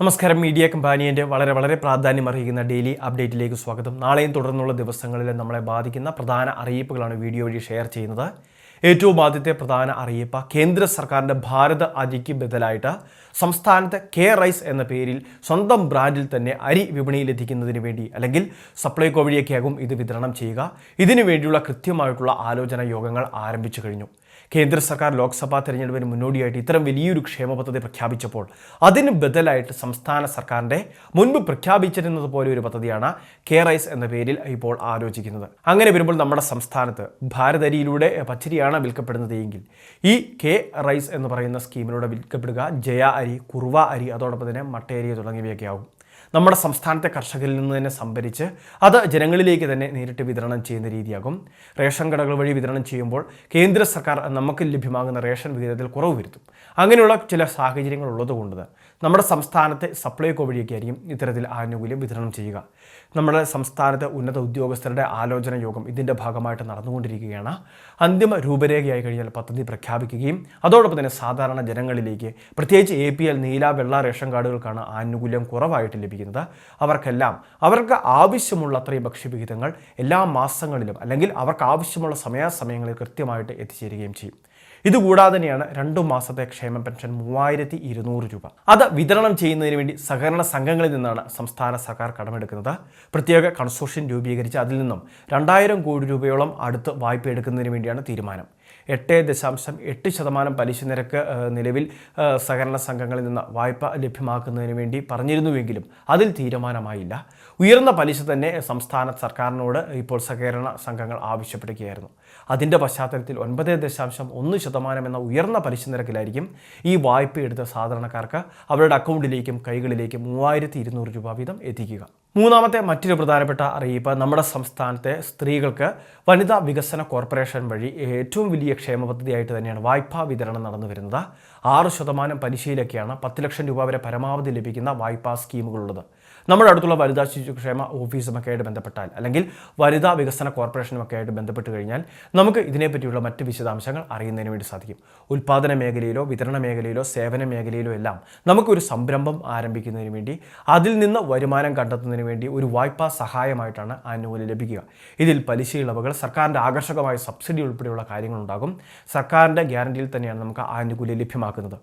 നമസ്കാരം മീഡിയ കമ്പാനിയന്റെ വളരെ വളരെ പ്രാധാന്യം അറിയിക്കുന്ന ഡെയിലി അപ്ഡേറ്റിലേക്ക് സ്വാഗതം. നാളെയും തുടർന്നുള്ള ദിവസങ്ങളിൽ നമ്മളെ ബാധിക്കുന്ന പ്രധാന അറിയിപ്പുകളാണ് വീഡിയോ വഴി ഷെയർ ചെയ്യുന്നത്. ഏറ്റവും ആദ്യത്തെ പ്രധാന അറിയിപ്പ് കേന്ദ്ര സർക്കാരിന്റെ ഭാരത അരിക്ക് ബദലായിട്ട് സംസ്ഥാനത്തെ കെ റൈസ് എന്ന പേരിൽ സ്വന്തം ബ്രാൻഡിൽ തന്നെ അരി വിപണിയിൽ എത്തിക്കുന്നതിന് വേണ്ടി അല്ലെങ്കിൽ സപ്ലൈകോ വഴിയൊക്കെയാകും ഇത് വിതരണം ചെയ്യുക. ഇതിനു വേണ്ടിയുള്ള കൃത്യമായിട്ടുള്ള ആലോചന യോഗങ്ങൾ ആരംഭിച്ചു കഴിഞ്ഞു. കേന്ദ്ര സർക്കാർ ലോക്സഭാ തെരഞ്ഞെടുപ്പിന് മുന്നോടിയായിട്ട് ഇത്തരം വലിയൊരു ക്ഷേമ പദ്ധതി പ്രഖ്യാപിച്ചപ്പോൾ അതിന് ബദലായിട്ട് സംസ്ഥാന സർക്കാരിന്റെ മുൻപ് പ്രഖ്യാപിച്ചിരുന്നത് പോലെ ഒരു പദ്ധതിയാണ് കെ റൈസ് എന്ന പേരിൽ ഇപ്പോൾ ആലോചിക്കുന്നത്. അങ്ങനെ വരുമ്പോൾ നമ്മുടെ സംസ്ഥാനത്ത് ഭാരതരിയിലൂടെ പച്ചരിയാണ് വിൽക്കപ്പെടുന്നത് എങ്കിൽ. ഈ കെ റൈസ് എന്ന് പറയുന്ന സ്കീമിലൂടെ വിൽക്കപ്പെടുക ജയ അരി കുറുവ അരി അതോടൊപ്പം തന്നെ മട്ടയരി തുടങ്ങിയവയൊക്കെ ആവും. നമ്മുടെ സംസ്ഥാനത്തെ കർഷകരിൽ നിന്ന് തന്നെ സംഭരിച്ച് അത് ജനങ്ങളിലേക്ക് തന്നെ നേരിട്ട് വിതരണം ചെയ്യുന്ന രീതിയാകും. റേഷൻ കടകൾ വഴി വിതരണം ചെയ്യുമ്പോൾ കേന്ദ്ര സർക്കാർ നമുക്ക് ലഭ്യമാകുന്ന റേഷൻ വിഹിതത്തിൽ കുറവ് വരുത്തും. അങ്ങനെയുള്ള ചില സാഹചര്യങ്ങൾ ഉള്ളതുകൊണ്ട് നമ്മുടെ സംസ്ഥാനത്തെ സപ്ലൈകോ വഴിയൊക്കെ ആയിരിക്കും ഇത്തരത്തിൽ ആനുകൂല്യം വിതരണം ചെയ്യുക. നമ്മുടെ സംസ്ഥാനത്തെ ഉന്നത ഉദ്യോഗസ്ഥരുടെ ആലോചന യോഗം ഇതിന്റെ ഭാഗമായിട്ട് നടന്നുകൊണ്ടിരിക്കുകയാണ്. അന്തിമ രൂപരേഖയായി കഴിഞ്ഞാൽ പദ്ധതി പ്രഖ്യാപിക്കുകയും അതോടൊപ്പം തന്നെ സാധാരണ ജനങ്ങളിലേക്ക് പ്രത്യേകിച്ച് എ പി എൽ നീല വെള്ള റേഷൻ കാർഡുകൾക്കാണ് ആനുകൂല്യം കുറവായിട്ട് ലഭിക്കുന്നത്. അവർക്കെല്ലാം അവർക്ക് ആവശ്യമുള്ള അത്രയും ഭക്ഷ്യവിഹിതങ്ങൾ എല്ലാ മാസങ്ങളിലും അല്ലെങ്കിൽ അവർക്ക് ആവശ്യമുള്ള സമയാസമയങ്ങളിൽ കൃത്യമായിട്ട് എത്തിച്ചേരുകയും ചെയ്യും. ഇതുകൂടാതെ തന്നെയാണ് രണ്ടു മാസത്തെ ക്ഷേമ പെൻഷൻ മൂവായിരത്തി ഇരുന്നൂറ് രൂപ. അത് വിതരണം ചെയ്യുന്നതിന് വേണ്ടി സഹകരണ സംഘങ്ങളിൽ നിന്നാണ് സംസ്ഥാന സർക്കാർ കടമെടുക്കുന്നത്. പ്രത്യേക കൺസോർഷ്യം രൂപീകരിച്ച് അതിൽ നിന്നും രണ്ടായിരം കോടി രൂപയോളം അടുത്ത് വായ്പ എടുക്കുന്നതിന് വേണ്ടിയാണ് തീരുമാനം. എട്ട് ദശാംശം എട്ട് ശതമാനം പലിശ നിരക്ക് നിലവിൽ സഹകരണ സംഘങ്ങളിൽ നിന്ന് വായ്പ ലഭ്യമാക്കുന്നതിന് വേണ്ടി പറഞ്ഞിരുന്നുവെങ്കിലും അതിൽ തീരുമാനമായില്ല. ഉയർന്ന പലിശ തന്നെ സംസ്ഥാന സർക്കാരിനോട് ഇപ്പോൾ സഹകരണ സംഘങ്ങൾ ആവശ്യപ്പെടുകയായിരുന്നു. അതിന്റെ പശ്ചാത്തലത്തിൽ ഒൻപത് ദശാംശം ഒന്ന് ശതമാനം എന്ന ഉയർന്ന പലിശ നിരക്കിലായിരിക്കും ഈ വായ്പ എടുത്ത സാധാരണക്കാർക്ക് അവരുടെ അക്കൗണ്ടിലേക്കും കൈകളിലേക്കും മൂവായിരത്തി ഇരുന്നൂറ് രൂപ വീതം എത്തിക്കുക. മൂന്നാമത്തെ മറ്റൊരു പ്രധാനപ്പെട്ട അറിയിപ്പ് നമ്മുടെ സംസ്ഥാനത്തെ സ്ത്രീകൾക്ക് വനിതാ വികസന കോർപ്പറേഷൻ വഴി ഏറ്റവും വലിയ ക്ഷേമ പദ്ധതിയായിട്ട് തന്നെയാണ് വായ്പാ വിതരണം നടന്നു വരുന്നത്. ആറ് ശതമാനം പലിശയിലൊക്കെയാണ് പത്ത് ലക്ഷം രൂപ വരെ പരമാവധി ലഭിക്കുന്ന വായ്പാ സ്കീമുകളുള്ളത്. നമ്മുടെ അടുത്തുള്ള വനിതാ ശിശുക്ഷേമ ഓഫീസുമൊക്കെ ആയിട്ട് ബന്ധപ്പെട്ടാൽ അല്ലെങ്കിൽ വനിതാ വികസന കോർപ്പറേഷനുമൊക്കെ ആയിട്ട് ബന്ധപ്പെട്ട് കഴിഞ്ഞാൽ നമുക്ക് ഇതിനെപ്പറ്റിയുള്ള മറ്റ് വിശദാംശങ്ങൾ അറിയുന്നതിന് വേണ്ടി സാധിക്കും. ഉൽപ്പാദന മേഖലയിലോ വിതരണ മേഖലയിലോ സേവന മേഖലയിലോ എല്ലാം നമുക്കൊരു സംരംഭം ആരംഭിക്കുന്നതിന് വേണ്ടി അതിൽ നിന്ന് വരുമാനം കണ്ടെത്തുന്നതിന് വേണ്ടി ഒരു വായ്പാ സഹായമായിട്ടാണ് ആനുകൂല്യം ലഭിക്കുക. ഇതിൽ പലിശ ഇളവുകൾ സർക്കാരിന്റെ ആകർഷകമായ സബ്സിഡി ഉൾപ്പെടെയുള്ള കാര്യങ്ങളുണ്ടാകും. സർക്കാരിന്റെ ഗ്യാരണ്ടിയിൽ തന്നെയാണ് നമുക്ക് ആനുകൂല്യം ലഭ്യമാക്കുന്നത്.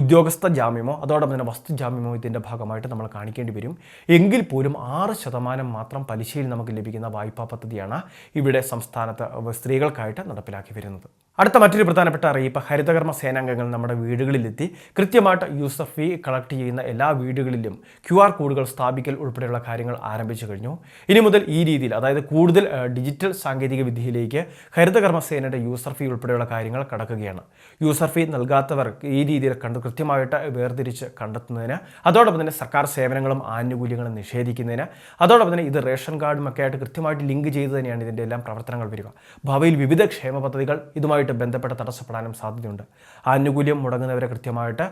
ഉദ്യോഗസ്ഥ ജാമ്യമോ അതോടൊപ്പം തന്നെ വസ്തു ജാമ്യമോ ഇതിന്റെ ഭാഗമായിട്ട് നമ്മൾ കാണിക്കേണ്ടി വരും. എങ്കിൽ പോലും ആറ് ശതമാനം മാത്രം പലിശയിൽ നമുക്ക് ലഭിക്കുന്ന വായ്പാ പദ്ധതിയാണ് ഇവിടെ സംസ്ഥാനത്ത് സ്ത്രീകൾക്കായിട്ട് നടപ്പിലാക്കി വരുന്നത്. അടുത്ത മറ്റൊരു പ്രധാനപ്പെട്ട അറിയിപ്പ്. ഹരിതകർമ്മ സേനാംഗങ്ങൾ നമ്മുടെ വീടുകളിലെത്തി കൃത്യമായിട്ട് യൂസർ ഫീ കളക്ട് ചെയ്യുന്ന എല്ലാ വീടുകളിലും ക്യു ആർ കോഡുകൾ സ്ഥാപിക്കൽ ഉൾപ്പെടെയുള്ള കാര്യങ്ങൾ ആരംഭിച്ചു കഴിഞ്ഞു. ഇനി മുതൽ ഈ രീതിയിൽ അതായത് കൂടുതൽ ഡിജിറ്റൽ സാങ്കേതിക വിദ്യയിലേക്ക് ഹരിതകർമ്മ സേനയുടെ യൂസർ ഫീ ഉൾപ്പെടെയുള്ള കാര്യങ്ങൾ കടക്കുകയാണ്. യൂസർ ഫീ നൽകാത്തവർ ഈ രീതിയിൽ കണ്ട് കൃത്യമായിട്ട് വേർതിരിച്ച് കണ്ടെത്തുന്നതിന് അതോടൊപ്പം തന്നെ സർക്കാർ സേവനങ്ങളും ആനുകൂല്യങ്ങളും നിഷേധിക്കുന്നതിന് അതോടൊപ്പം തന്നെ ഇത് റേഷൻ കാർഡും ഒക്കെ ആയിട്ട് കൃത്യമായിട്ട് ലിങ്ക് ചെയ്ത് തന്നെയാണ് ഇതിന്റെ എല്ലാം പ്രവർത്തനങ്ങൾ വരിക. ഭാവിയിൽ വിവിധ ക്ഷേമ പദ്ധതികൾ ഇതുമായിട്ട് ബന്ധപ്പെട്ട് തടസ്സപ്പെടാനും സാധ്യതയുണ്ട്. ആനുകൂല്യം മുടങ്ങുന്നവരെ കൃത്യമായിട്ട്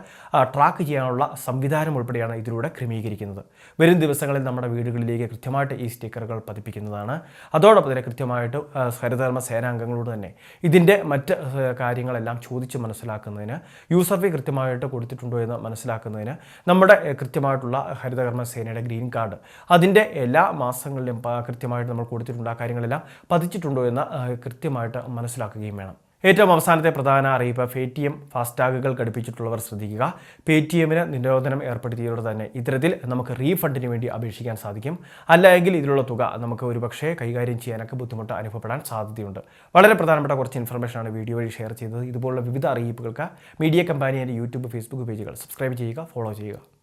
ട്രാക്ക് ചെയ്യാനുള്ള സംവിധാനം ഉൾപ്പെടെയാണ് ഇതിലൂടെ ക്രമീകരിക്കുന്നത്. വരും ദിവസങ്ങളിൽ നമ്മുടെ വീടുകളിലേക്ക് കൃത്യമായിട്ട് ഈ സ്റ്റിക്കറുകൾ പതിപ്പിക്കുന്നതാണ്. അതോടൊപ്പം തന്നെ കൃത്യമായിട്ട് ഹരിതകർമ്മ സേനാംഗങ്ങളോട് തന്നെ ഇതിന്റെ മറ്റ് കാര്യങ്ങളെല്ലാം ചോദിച്ച് മനസ്സിലാക്കുന്നതിന് യൂസർ ഫീ കൃത്യമായിട്ട് കൊടുത്തിട്ടുണ്ടോ എന്ന് മനസ്സിലാക്കുന്നതിന് നമ്മുടെ കൃത്യമായിട്ടുള്ള ഹരിതകർമ്മ സേനയുടെ ഗ്രീൻ കാർഡ് അതിന്റെ എല്ലാ മാസങ്ങളിലും കൃത്യമായിട്ട് നമ്മൾ കൊടുത്തിട്ടുണ്ട്. ആ കാര്യങ്ങളെല്ലാം പതിച്ചിട്ടുണ്ടോ എന്ന് കൃത്യമായിട്ട് മനസ്സിലാക്കുകയും വേണം. ഏറ്റവും അവസാനത്തെ പ്രധാന അറിയിപ്പ് പേ ടി എം ഫാസ്ടാഗുകൾ ഘടിപ്പിച്ചിട്ടുള്ളവർ ശ്രദ്ധിക്കുക. പേ ടി എമ്മിന് നിരോധനം ഏർപ്പെടുത്തിയതോടെ തന്നെ ഇത്തരത്തിൽ നമുക്ക് റീഫണ്ടിന് വേണ്ടി അപേക്ഷിക്കാൻ സാധിക്കും. അല്ലെങ്കിൽ ഇതിലുള്ള തുക നമുക്ക് ഒരുപക്ഷേ കൈകാര്യം ചെയ്യാനൊക്കെ ബുദ്ധിമുട്ട് അനുഭവപ്പെടാൻ സാധ്യതയുണ്ട്. വളരെ പ്രധാനപ്പെട്ട കുറച്ച് ഇൻഫർമേഷനാണ് വീഡിയോ വഴി ഷെയർ ചെയ്തത്. ഇതുപോലുള്ള വിവിധ അറിയിപ്പുകൾക്ക് മീഡിയ കമ്പാനിയുടെ യൂട്യൂബ് ഫേസ്ബുക്ക് പേജുകൾ സബ്സ്ക്രൈബ് ചെയ്യുക ഫോളോ ചെയ്യുക.